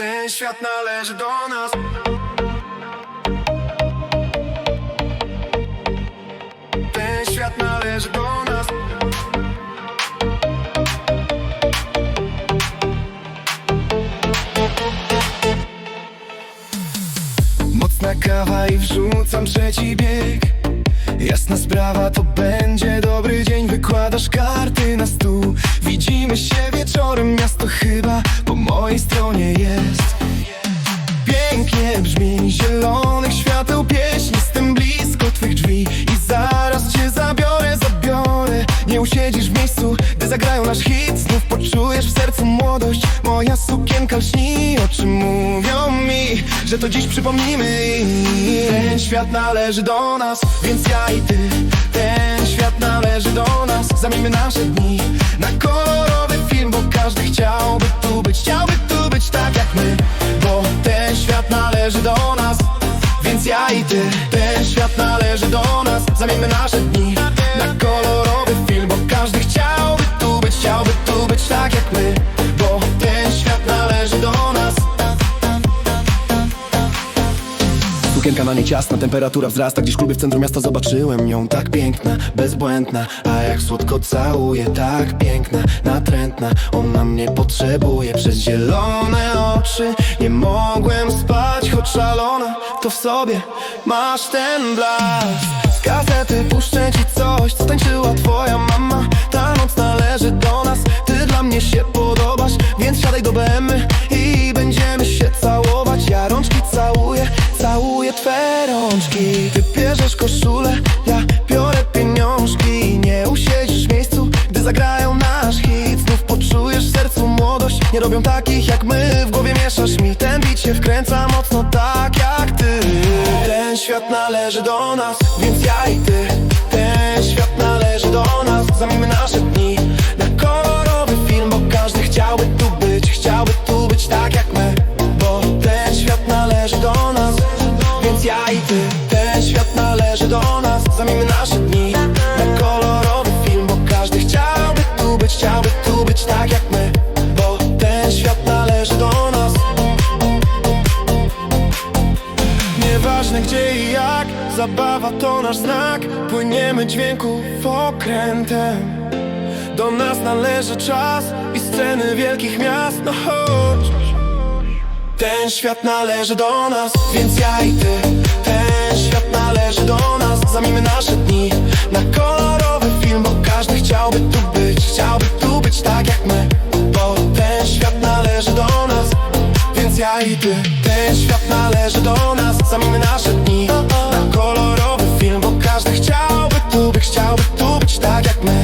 Ten świat należy do nas. Ten świat należy do nas. Mocna kawa i wrzucam trzeci bieg Jasna sprawa, to będzie dobry dzień. Wykładasz karty na stół. Widzimy się wieczorem, miasto chyba po mojej stronie jest. Pięknie brzmi zielonych świateł pieśń. Jestem blisko twych drzwi i zaraz cię zabiorę, zabiorę. Nie usiedzisz w miejscu, gdy zagrają nasz hit. Znów poczujesz w sercu młodość. Moja sukienka lśni, Że to dziś przypomnimy. I Ten świat należy do nas, więc ja i ty. Ten świat należy do nas, zamieńmy nasze dni Na kolorowy film, bo każdy chciałby tu być Chciałby tu być tak jak my. Bo ten świat należy do nas Więc ja i ty. Ten świat należy do nas. Zamieńmy nasze dni Na kolorowy Sukienka na niej ciasna, temperatura wzrasta. Gdzieś w klubie w centrum miasta zobaczyłem ją Tak piękna, bezbłędna. A jak słodko całuje, tak piękna Natrętna, ona mnie potrzebuje Przez zielone oczy. Nie mogłem spać, choć szalona. To w sobie masz ten blask. Z gazety puszczę ci coś Co tańczyła twoja mama koszulę, ja biorę pieniążki. Nie usiedzisz w miejscu, gdy zagrają nasz hit. Znów poczujesz w sercu młodość. Nie robią takich jak my, w głowie mieszasz mi. Ten beat się wkręca mocno tak jak ty. Ten świat należy do nas, więc ja i ty. Ten świat należy do nas, zamieńmy nasze dni Na kolorowy film, bo każdy chciałby tu być Chciałby tu być tak jak my. Bo ten świat należy do nas Więc ja i ty do nas Zamieńmy nasze dni Na kolorowy film, bo każdy chciałby tu być Chciałby tu być tak jak my Bo ten świat należy do nas. Nieważne gdzie i jak Zabawa to nasz znak Płyniemy dźwięków okrętem do nas należy czas i sceny wielkich miast, no chodź. Ten świat należy do nas, więc ja i ty Ten świat Zamienimy nasze dni na kolorowy film Bo każdy chciałby tu być, chciałby tu być tak jak my. Bo ten świat należy do nas, więc ja i ty. Ten świat należy do nas, zamienimy nasze dni Na kolorowy film, bo każdy chciałby tu być, chciałby tu być tak jak my.